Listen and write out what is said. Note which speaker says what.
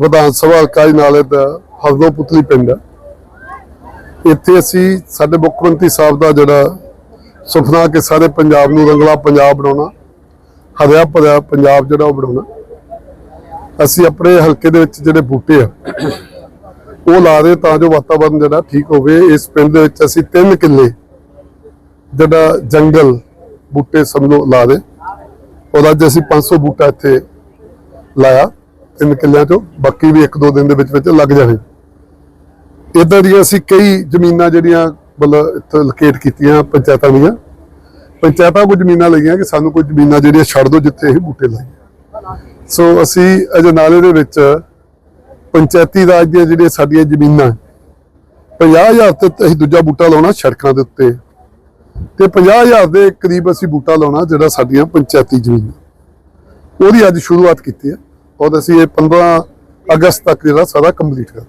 Speaker 1: ਵਿਧਾਨ ਸਭਾ ਇਕਾਈ ਨਾਲੇ ਦਾ ਹਰਦੋ ਪੁਤਲੀ ਪਿੰਡ ਇੱਥੇ ਅਸੀਂ ਸਾਡੇ ਮੁੱਖ ਮੰਤਰੀ ਸਾਹਿਬ ਦਾ ਜਿਹੜਾ ਸੁਪਨਾ ਕਿ ਸਾਰੇ ਪੰਜਾਬ ਨੂੰ ਰੰਗਲਾ ਪੰਜਾਬ ਬਣਾਉਣਾ, ਹਰਿਆ ਭਰਿਆ ਪੰਜਾਬ ਜਿਹੜਾ ਉਹ ਬਣਾਉਣਾ। ਅਸੀਂ ਆਪਣੇ ਹਲਕੇ ਦੇ ਵਿੱਚ ਜਿਹੜੇ ਬੂਟੇ ਆ, ਉਹ ਲਾ ਦੇ ਤਾਂ ਜੋ ਵਾਤਾਵਰਨ ਜਿਹੜਾ ਠੀਕ ਹੋਵੇ। ਇਸ ਪਿੰਡ ਦੇ ਵਿੱਚ ਅਸੀਂ 3 ਕਿੱਲੇ ਜਿਹੜਾ ਜੰਗਲ ਬੂਟੇ ਸਮਝੋ ਲਾ ਦੇ। ਔਰ ਅੱਜ ਅਸੀਂ 500 ਬੂਟਾ ਇੱਥੇ ਲਾਇਆ। ਤਿੰਨ ਕਿੱਲਿਆਂ ਚੋਂ, ਬਾਕੀ ਵੀ ਇੱਕ ਦੋ ਦਿਨ ਦੇ ਵਿੱਚ ਵਿੱਚ ਲੱਗ ਜਾਣੇ। ਇਦਾਂ ਦੀਆਂ ਅਸੀਂ ਕਈ ਜ਼ਮੀਨਾਂ ਜਿਹੜੀਆਂ ਮਤਲਬ ਇੱਥੇ ਲੋਕੇਟ ਕੀਤੀਆਂ ਪੰਚਾਇਤਾਂ ਦੀਆਂ। ਪੰਚਾਇਤਾਂ ਕੋ ਜ਼ਮੀਨਾਂ ਲਈਆਂ ਕਿ ਸਾਨੂੰ ਕੋਈ ਜ਼ਮੀਨਾਂ ਜਿਹੜੀਆਂ ਛੱਡ ਦਿਓ ਜਿੱਥੇ ਇਹ ਬੂਟੇ ਲਾਈਏ ਸੋ ਅਸੀਂ ਅਜਨਾਲੇ ਦੇ ਵਿੱਚ ਪੰਚਾਇਤੀ ਰਾਜ ਦੀਆਂ ਜਿਹੜੀਆਂ ਸਾਡੀਆਂ ਜ਼ਮੀਨਾਂ 50000 ਤੇ ਅਸੀਂ ਦੂਜਾ ਬੂਟਾ ਲਾਉਣਾ ਸੜਕਾਂ ਦੇ ਉੱਤੇ। ਤੇ 50000 ਦੇ ਕਰੀਬ ਅਸੀਂ ਬੂਟਾ ਲਾਉਣਾ ਜਿਹੜਾ ਸਾਡੀਆਂ ਪੰਚਾਇਤੀ ਜ਼ਮੀਨਾਂ। ਉਹਦੀ ਅੱਜ ਸ਼ੁਰੂਆਤ ਕੀਤੀ ਹੈ। ਔਰ ਅਸੀਂ ਇਹ 15 ਅਗਸਤ ਤੱਕ ਜਿਹੜਾ ਸਾਰਾ ਕੰਪਲੀਟ ਕਰ